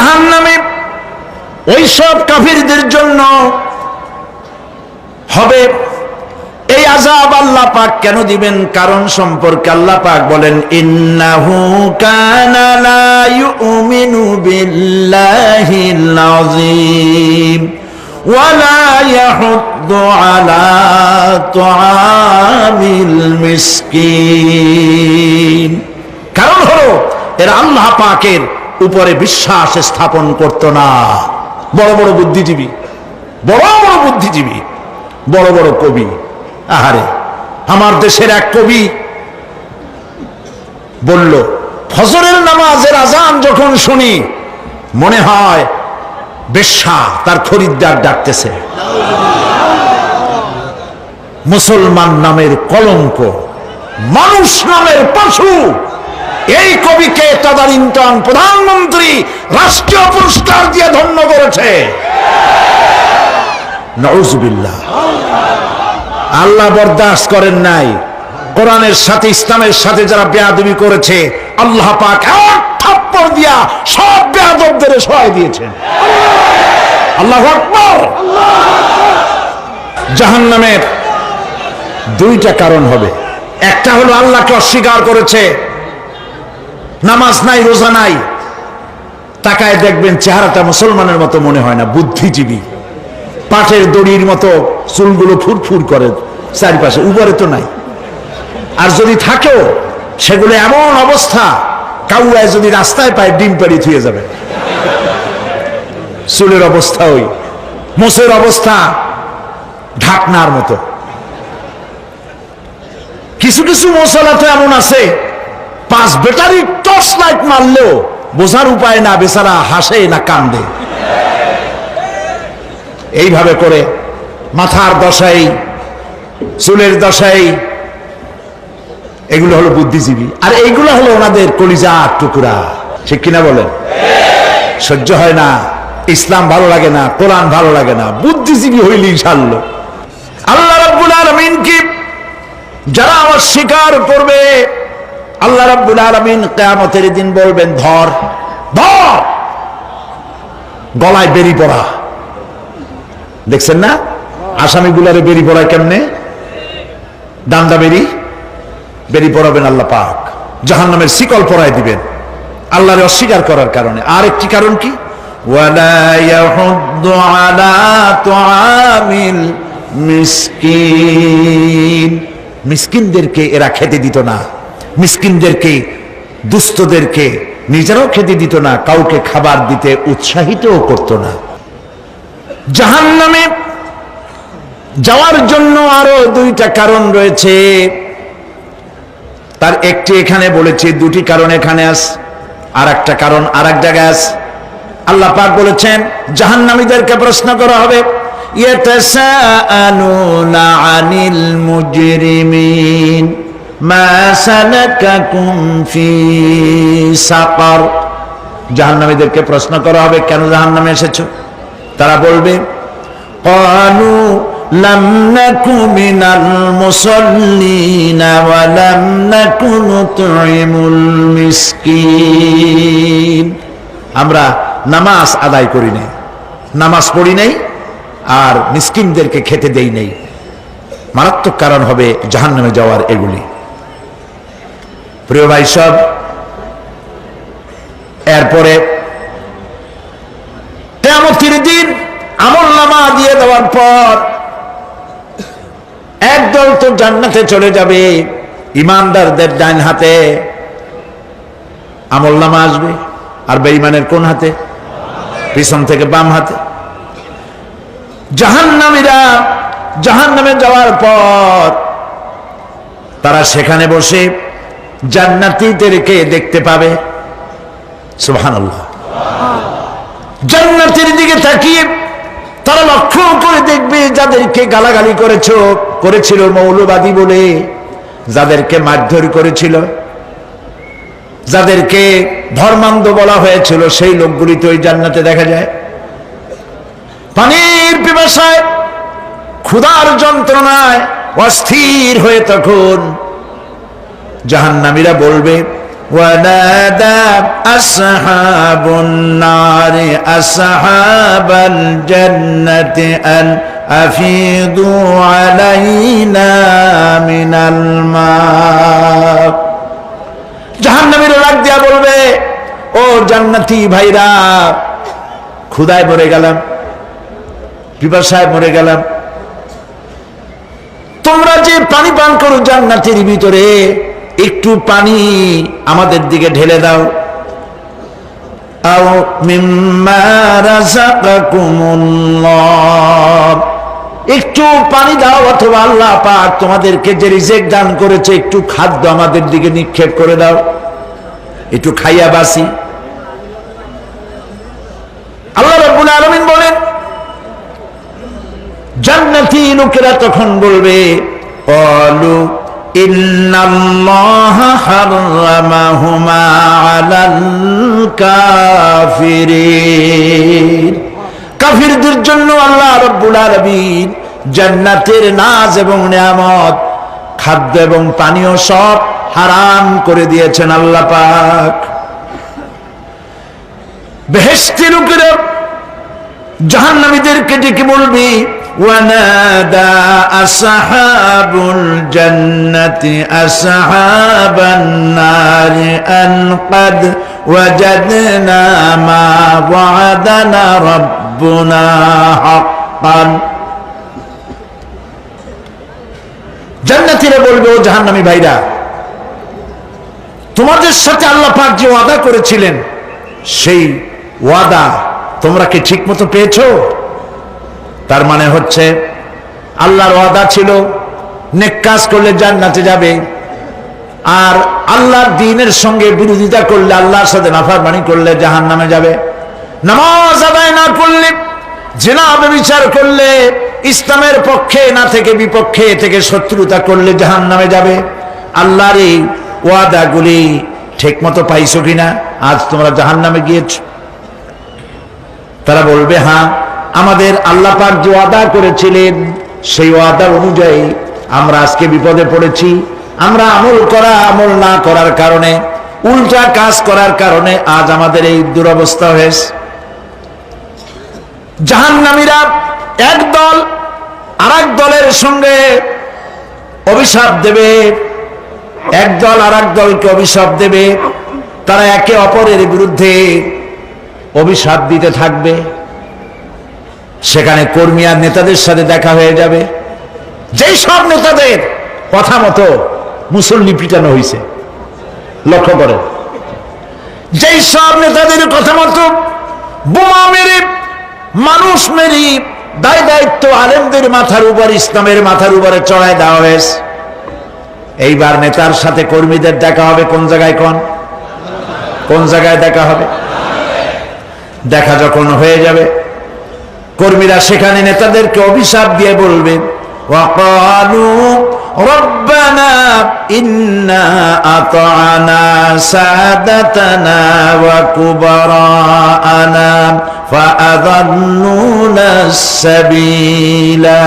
জাহান নামে ওই সব কাফিরদের জন্য হবে। এই আজাব আল্লাহ পাক কেন দিবেন? কারণ সম্পর্কে আল্লাহ পাক বলেন, ইন্নাহু কানা লা ইউমিনু বিল্লাহিল আযীম ওয়ালা ইয়াহুদ্দু আলা তুআমিল মিসকিন। কারণ হলো, এরা আল্লাহ পাকের উপরে বিশ্বাস স্থাপন করত না। বড় বড় বুদ্ধিজীবী, বড় বড় বুদ্ধিজীবী, বড় বড় কবি। আহারে, আমার দেশের এক কবি বলল, ফজরের নামাজের আজান যখন শুনি, মনে হয় বেশ্যা তার খরিদ্দার ডাকতেছে। মুসলমান নামের কলঙ্ক, মানুষ নামের পশু এই কবিকে তদানীন্তন প্রধানমন্ত্রী রাষ্ট্রীয় পুরস্কার দিয়ে ধন্য করেছে। আল্লাহ বরদাস্ত করেন নাই। কোরআনের সাথে, ইসলামের সাথে যারা বেয়াদবি করেছে, আল্লাহ পাক এক থাপ্পড় দিয়া সব বেয়াদবদের সহায় দিয়েছেন। আল্লাহ আকবর। জাহান্নামের দুইটা কারণ হবে। একটা হলো আল্লাহকে অস্বীকার করেছে নামাজ নাই, রোজা নাই। তাকায় দেখবেন চেহারাটা মুসলমানের মতো মনে হয় না, বুদ্ধিজীবী। পাঠের দড়ির মতো চুলগুলো ফুরফুর করে চারিপাশে, উপরে তো নাই। আর যদি থাকেও, সেগুলো এমন অবস্থা, কাউয়ায় যদি রাস্তায় পায়, ডিম পাড়ি থুয়ে যাবে। চুলের অবস্থা ওই, মোষের অবস্থা ঢাকনার মতো। কিছু কিছু মশলা তো এমন আছে পাঁচ ব্যাটারি টর্চ লাইট মারলেও বোঝার উপায় না, বেচারা হাসে না কান্দে। এইভাবে করে মাথার দশাই, চুলের দশাই, এগুলো হলো বুদ্ধিজীবী। আর এইগুলো হলো ওনাদের কলিজা টুকরা, ঠিক কিনা বলেন? সহ্য হয় না, ইসলাম ভালো লাগে না, কোরআন ভালো লাগে না, বুদ্ধিজীবী হইলেই সারল আল্লাহ রাব্বুল আলামিন কি, যারা আমার স্বীকার করবে আল্লাহ রাব্বুল আলামিন কিয়ামতের দিন বলবেন, ধর ধর! গলায় বেরি পড়া। দেখছেন না? আসামিগুলারে বেরি পড়ায় কেমনে? ডান্ডা বেরি বেরি পড়াবেন আল্লাহ পাক। জাহান্নামের শিকল পরায় দিবেন। আল্লাহরে অস্বীকার করার কারণে। আর একটি কারণ কি? মিসকিনদেরকে এরা খেতে দিত না। মিসকিনদেরকে, দুস্থদেরকে নিজেরাও খেতে দিত না, কাউকে খাবার দিতে উৎসাহিতও করত না। জাহান্নামে যাওয়ার জন্য আরও দুইটা কারণ রয়েছে। তার একটি এখানে বলেছে, দুটি কারণ এখানে আস আর একটা কারণ আর এক জায়গায় আস। আল্লাহ পাক বলেছেন, জাহান্নামীদেরকে প্রশ্ন করা হবে, ইয়াতাসাআলুনা আনিল মুজরিমিন? সাকার জাহান্নামীদেরকে প্রশ্ন করা হবে কেন জাহান্নামে এসেছো তারা বলবে قالوا لم نك من المصلين ولم نك نطعم المسكين আমরা নামাজ আদায় করি নাই নামাজ পড়ি নাই আর মিসকিনদেরকে খেতে দেই নাই মারাত্মক কারণ হবে জাহান্নামে যাওয়ার এগুলি প্রিয় ভাই সব, এরপরে কেমতির দিন আমল নামা দিয়ে দেওয়ার পর একদল তো জান্নাতে চলে যাবে, ইমানদারদের ডাইন হাতে আমল নামা আসবে, আর বেঈমানের কোন হাতে? পিছন থেকে বাম হাতে। জাহান্নামীরা জাহান্নামে যাওয়ার পর তারা সেখানে বসে জান্নাতীদেরকে দেখতে পাবে। সুবহানাল্লাহ। জান্নাতের দিকে তাকিয়ে তারা লক্ষ্য করে দেখবে যাদেরকে গালাগালি করেছ, করেছিল মৌলবাদী বলে, যাদেরকে মারধর করেছিল, যাদেরকে ধর্মান্ধ বলা হয়েছিল, সেই লোকগুলি তো ওই জান্নাতে দেখা যায়। পানির পিপাসায়, ক্ষুধার যন্ত্রণায় অস্থির হয়ে তখন জাহান্নামীরা বলবে ونادى أصحاب النار أصحاب الجنة أن أفيضوا علينا من الماء জাহান্নামীর রাগ দিয়া বলবে ও জান্নাতি ভাইরা ক্ষুদায় মরে গেলাম পিপাসায় মরে গেলাম তোমরা যে পানি পান করো জান্নাতের ভিতরে একটু পানি আমাদের দিকে ঢেলে দাও। একটু পানি দাও অথবা আল্লাহ পাক তোমাদেরকে যে রিজেক দান করেছে, একটু খাদ্য আমাদের দিকে নিক্ষেপ করে দাও। একটু খাইয়া বাসি আল্লাহ রাব্বুল আলামিন বলেন, জান্নাতি লোকেরা তখন বলবে অলু কাফিরদের জন্য আল্লাহ রাব্বুল আলামিন জান্নাতের নাজ এবং নিয়ামত, খাদ্য এবং পানীয় সব হারাম করে দিয়েছেন আল্লাহ পাক। বেহেশতি লোকেরা জাহান্নামীদেরকে ডেকে বলবি ونادى أصحاب الجنة أصحاب النار أن قد وجدنا ما وعدنا ربنا حقا জান্নাতীরা বলবে ও জাহান্নামী ভাইরা তোমাদের সাথে আল্লাহ পাক যে ওয়াদা করেছিলেন সেই ওয়াদা তোমরা কি ঠিক মতো পেয়েছো তার মানে হচ্ছে, আল্লাহর ওয়াদা ছিল, নেক কাজ করলে জান্নাতে যাবে, আর আল্লাহর দিনের সঙ্গে বিরোধিতা করলে আল্লাহর সাথে নাফারমানি করলে জাহান নামে যাবে। নামাজ আদায় না করলে, জেনা বিচার করলে, ইসলামের পক্ষে না থেকে বিপক্ষে থেকে শত্রুতা করলে জাহান নামে যাবে। আল্লাহর এই ওয়াদাগুলি ঠিক মতো পাইছো কিনা? আজ তোমরা জাহান নামে গিয়েছ। তারা বলবে হ্যাঁ আমাদের আল্লাহ পাক যে ওয়াদা করেছিলেন, সেই ওয়াদা অনুযায়ী আমরা আজকে বিপদে পড়েছি। আমরা আমল করা, আমল না করার কারণে, উল্টা কাজ করার কারণে আজ আমাদের এই দুরবস্থা হয়েছে। জাহান্নামীরা এক দল আর দলের সঙ্গে অভিশাপ দেবে। এক দল আর দলকে অভিশাপ দেবে। তারা একে অপরের বিরুদ্ধে অভিশাপ দিতে থাকবে। সেখানে কর্মী আর নেতাদের সাথে দেখা হয়ে যাবে। যেই সব নেতাদের কথা মতো মুসল্লি পিটানো হয়েছে লক্ষ্য করে যেই সব নেতাদের কথা মতো বোমা মেরে, মানুষ মেরি, দায় দায়িত্ব আলেমদের মাথার উপর, ইসলামের মাথার উপরে চড়ায় দেওয়া হয়েছে। এইবার নেতার সাথে কর্মীদের দেখা হবে কোন জায়গায় কোন? কোন জায়গায় দেখা হবে? দেখা যখন হয়ে যাবে কর্মীরা সেখানে নেতাদেরকে অভিশাপ দিয়ে বলবে وقالوا ربنا إنا أطعنا سادتنا وكبراءنا فأضلونا السبيلا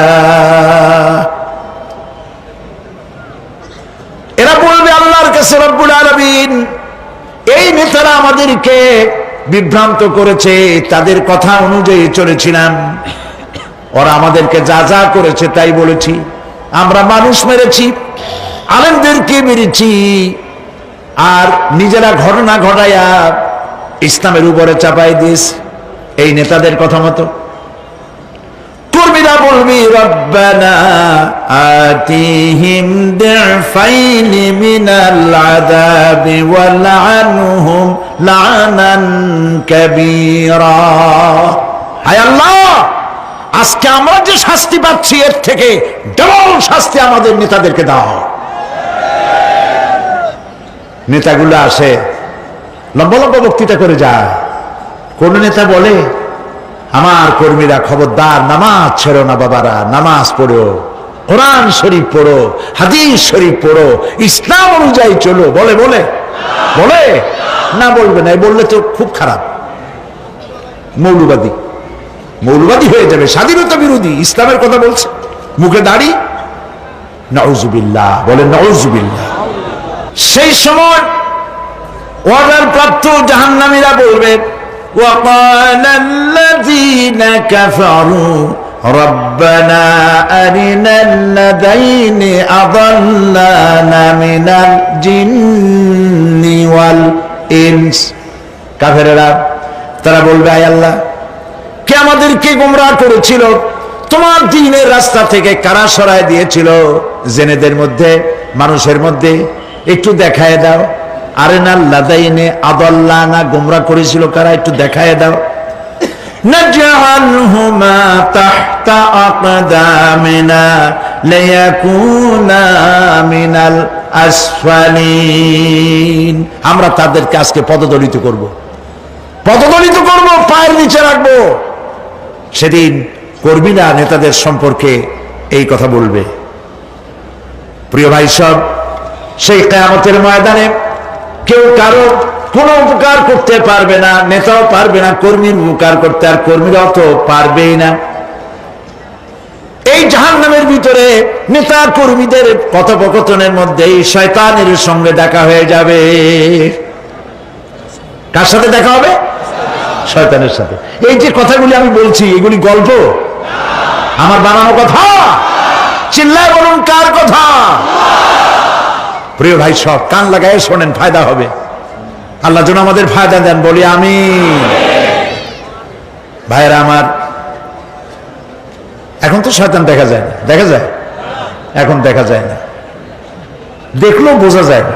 এরা বলবে আল্লাহর কাছে রব্বুল আলামিন এই নেতারা আমাদেরকে বিভ্রান্ত করেছে, তাদের কথা অনুযায়ী চলেছিলাম। ওরা আমাদেরকে যা যা করেছে তাই বলেছি। আমরা মানুষ মেরেছি, আলেমদেরকে মেরেছি, আর নিজেরা ঘটনা ঘটাইয়া ইসলামের উপরে চাপাই দিস এই নেতাদের কথা মতো। কর্মীরা বলবি, রব্বানা আতিহিম আল্লাহ, আজকে আমরা যে শাস্তি পাচ্ছি, এর থেকে ডবল শাস্তি আমাদের নেতাদেরকে হয় নেতাগুলো আসে লম্বা লম্বা বক্তৃতা করে যায়। কোন নেতা বলে, আমার কর্মীরা খবরদার, নামাজ ছেড়ো না বাবারা, নামাজ পড়ো। কোরআন শরীফ পড়ো হাদিস শরীফ পড়ো ইসলাম অনুযায়ী চলো বলে বলে বলে না বলবে না এই বললে তো খুব খারাপ মৌলবাদী মৌলবাদী হয়ে যাবে স্বাধীনতা বিরোধী ইসলামের কথা বলছে মুখে দাড়ি নওজুবিল্লাহ বলে নওজুবিল্লাহ সেই সময় অর্ডার প্রাপ্ত জাহান্নামীরা বলবে وقال الذين كفروا ربنا أرنا الذين أضلانا من الجن والإنس কাফেরেরা তারা বলবে আয় আল্লাহ কে আমাদেরকে গোমরাহ করেছিল তোমার দিনের রাস্তা থেকে কারা সরায় দিয়েছিল জেনেদের মধ্যে মানুষের মধ্যে একটু দেখায় দাও আরে না লাদাইনে আদল্লা না গোমরা করেছিল কারা একটু দেখায় দাও نجعلهما تحت أقدامنا ليكونا من الأسفلين আমরা তাদেরকে আজকে পদদলিত করব পদদলিত করব পায়ের নিচে রাখবো সেদিন কর্মীরা নেতাদের সম্পর্কে এই কথা বলবে প্রিয় ভাই সব সেই কেয়ামতের ময়দানে কেউ কারো কোনো উপকার করতে পারবে না, নেতাও পারবে না, কর্মীর উপকার করতে, আর কর্মীরাও তো পারবেই না। এই জাহান নামের ভিতরে নেতা কর্মীদের কথোপকথনের মধ্যে শয়তানের সঙ্গে দেখা হয়ে যাবে। কার সাথে দেখা হবে? শয়তানের সাথে। এই যে কথাগুলি আমি বলছি, এগুলি গল্প? আমার বানানো কথা? চিল্লায় বলুন, কার কথা? প্রিয় ভাই সব, কান লাগায় শোনেন, ফায়দা হবে। আল্লাহ যেন আমাদের ফায়দা দেন, বলি আমি ভাইরা আমার, এখন তো শয়তান দেখা যায় না, দেখা যায়? এখন দেখা যায় না। দেখলেও বোঝা যায় না।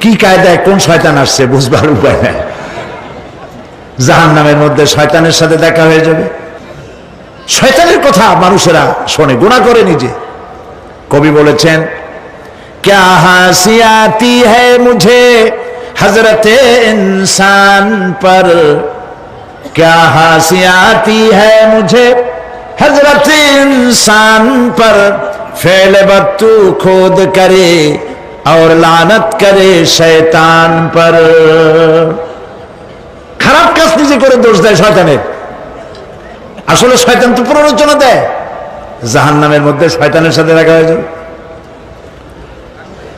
কি কায়দায় কোন শয়তান আসছে, বুঝবার উপায় নাই। জাহান নামের মধ্যে শয়তানের সাথে দেখা হয়ে যাবে। শয়তানের কথা মানুষেরা শোনে গুণা করে নিজে। কবি বলেছেন, ক্যা হাসিয়াতি হে মুঝে? حضرت انسان پر کیا حاصیاتی ہے مجھے حضرت انسان پر فعل بتو کھود کرے اور لانت کرے شیطان پر খারাপ কাজ নিজে করে দোষ দেয় শয়তানের আসলে শয়তান তো প্ররোচনা দেয় জাহান নামের মধ্যে শয়তানের সাথে দেখা হয়ে যায়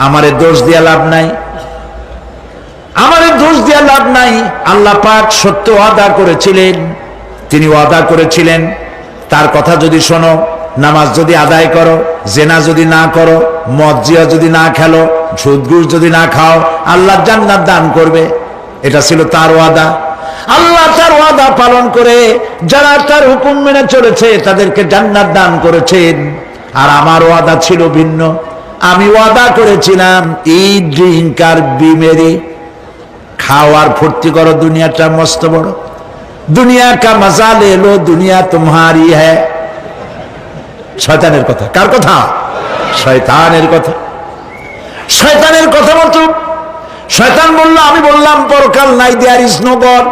আমারে দোষ দিয়া লাভ নাই। আমারে দোষ দিয়া লাভ নাই। আল্লাহ পাক সত্য আদা করেছিলেন। তিনি ওয়াদা করেছিলেন। তার কথা যদি শোনো, নামাজ যদি আদায় করো, জেনা যদি না করো, মদ জিয়া যদি না খেলো সুদগুস যদি না খাও, আল্লাহ জান্নাত দান করবে। এটা ছিল তার ওয়াদা। আল্লাহ তার ওয়াদা পালন করে যারা তার হুকুম মেনে চলেছে, তাদেরকে জান্নাত দান করেছেন। আর আমার ওয়াদা ছিল ভিন্ন। আমি ওয়াদা করেছিলাম এই ড্রিঙ্ক আর বিমেরি খাওয়ার ফুর্তি করো, দুনিয়াটা মস্ত বড়। দুনিয়া কা মজা লে দুনিয়া তোমারি হ্যাঁ। শয়তানের কথা। কার কথা? শয়তানের কথা। শয়তানের কথা মতো শয়তান বলল, আমি বললাম, পরকাল নাই দেয়ার ইজ নো গড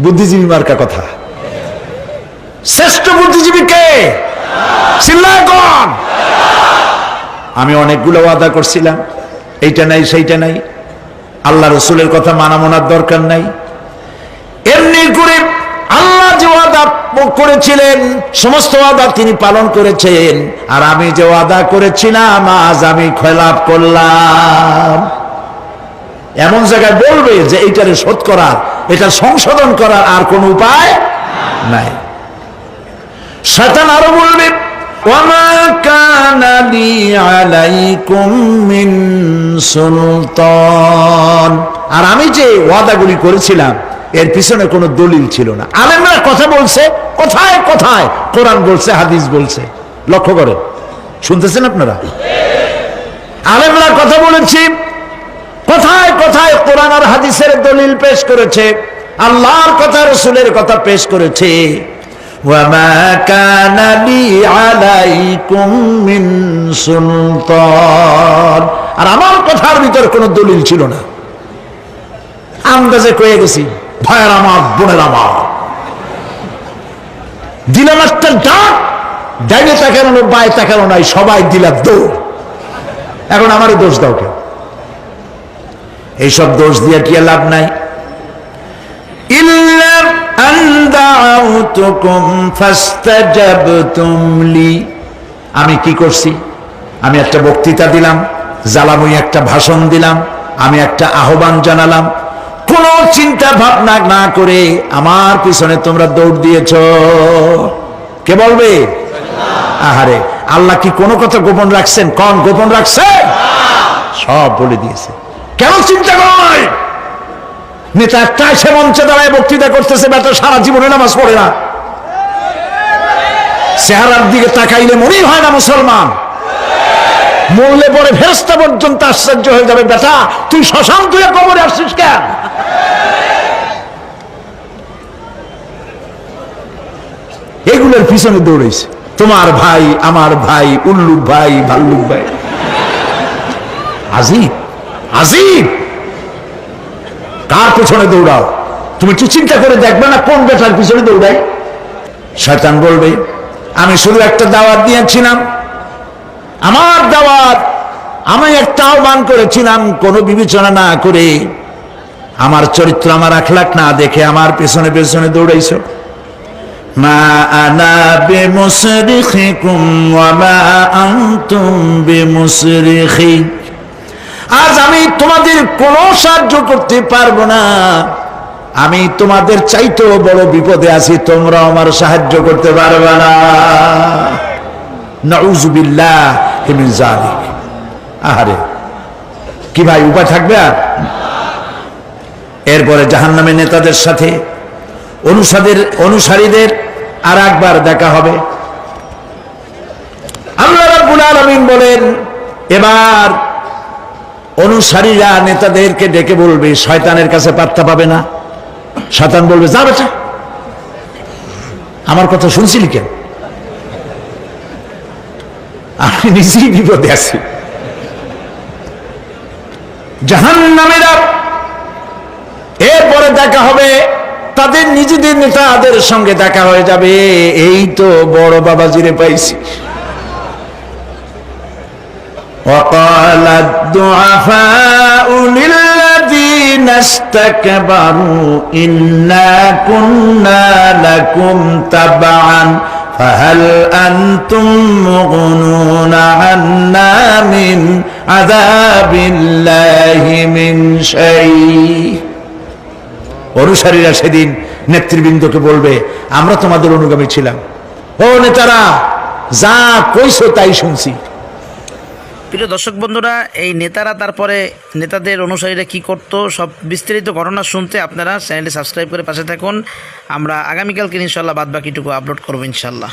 বুদ্ধিজীবী মার্কা কথা। শ্রেষ্ঠ বুদ্ধিজীবী কে? আমি অনেকগুলো ওয়াদা করছিলাম। এইটা নাই, সেইটা নাই। আল্লাহ রসুলের কথা মানা মনার দরকার নাই। এমনি করে আল্লাহ যে ওয়াদা করেছিলেন, সমস্ত ওয়াদা তিনি পালন করেছেন। আর আমি যে ওয়াদা করেছিলাম, আজ আমি খেলাপ করলাম। এমন জায়গায় বলবে যে এইটারে শোধ করার, এটা সংশোধন করার আর কোন উপায় নাই। শয়তান আরও বলবে وما كان لي عليكم من সুলতান আর আমি যে ওয়াদাগুলি করেছিলাম এর পিছনে কোনো দলিল ছিল না আলেমরা কথা বলছে কোথায় কোথায় কোরআন বলছে হাদিস বলছে লক্ষ্য করেন শুনতেছেন আপনারা আলেমরা কথা বলেছি কোথায় কোথায় কোরআন আর হাদিসের দলিল পেশ করেছে আল্লাহর কথা রসুলের কথা পেশ করেছে وما كان لي عليكم من سلطان আর আমার কথার ভিতর কোনো দলিল ছিল না আন্দাজে কয়ে গেছি ভাইয়ের আমার বোনের আমার দিলাম একটা ডাক ডাইনে তাকানো না, বায়ে তাকানো নাই সবাই দিলাম দৌড় এখন আমারই দোষ দাও কেউ এইসব দোষ দিয়ে কি আর লাভ নাই আমি কি করছি? আমি একটা বক্তৃতা দিলাম, জ্বালাময়ী একটা ভাষণ দিলাম, আমি একটা আহ্বান জানালাম। কোন চিন্তা ভাবনা না করে আমার পিছনে তোমরা দৌড় দিয়েছ। কে বলবে? আহারে, আল্লাহ কি কোনো কথা গোপন রাখছেন? কন, গোপন রাখছেন সব বলে দিয়েছে। কেন চিন্তা করো নেতা একটা সে মঞ্চে দাঁড়ায় বক্তৃতা করতেছে, বেটা সারা জীবনে নামাজ পড়ে না। চেহারার দিকে তাকাইলে মনেই হয় না মুসলমান। মরলে পরে ফেরস্তা পর্যন্ত আশ্চর্য হয়ে যাবে, বেটা, তুই শ্মশান তুই কবরে আসছিস কেন? এগুলোর পিছনে দৌড়েছে। তোমার ভাই, আমার ভাই, উল্লুক ভাই, ভাল্লুক ভাই। আজিব আজিব। কার পেছনে দৌড়াও। তুমি কি চিন্তা করে দেখবে না কোন বেটার পিছনে দৌড়াই শয়তান বলবে, আমি শুধু একটা দাওয়াত দিয়েছিলাম। আমার দাওয়াত, আমি একটা আহ্বান করেছিলাম, কোনো বিবেচনা না করে আমার চরিত্র, আমার আখলাক না দেখে আমার পেছনে পেছনে দৌড়াইছো। মা আনা বেমুসরিখিকুম আজ আমি তোমাদের কোনো সাহায্য করতে পারব না। আমি তোমাদের চাইতেও বড় বিপদে আছি, তোমরা আমার সাহায্য করতে পারবে না। আহারে, কি ভাই, উপায় থাকবে আর? এরপরে জাহান্নামের নেতাদের সাথে অনুসাদের অনুসারীদের আর একবার দেখা হবে। আলামিন বলেন, এবার অনুসারীরা নেতাদেরকে ডেকে বলবে, শয়তানের কাছে পাত্তা পাবে না। শয়তান বলবে, যা বেটা। আমার কথা শুনছিলি কেন? আমি নিজেই বিপদে আছি। জাহান নামেরা এরপরে দেখা হবে, তাদের নিজেদের নেতাদের সঙ্গে দেখা হয়ে যাবে। এই তো বড় বাবাজিরে পাইছি। وقال الضعفاء للذين استكبروا إنا كنا لكم تبعا فهل أنتم مغنون عنا من عذاب الله من شيء অনুসারীরা সেদিন নেতৃবৃন্দকে বলবে আমরা তোমাদের অনুগামী ছিলাম ও নেতারা যা কইছো তাই শুনছি প্রিয় দর্শক বন্ধুরা, এই নেতারা তারপরে নেতাদের অনুসারীরা কি করত, সব বিস্তারিত ঘটনা শুনতে আপনারা চ্যানেলটি সাবস্ক্রাইব করে পাশে থাকুন। আমরা আগামীকালকে ইনশাল্লাহ বাদ বাকিটুকু আপলোড করব ইনশাল্লাহ।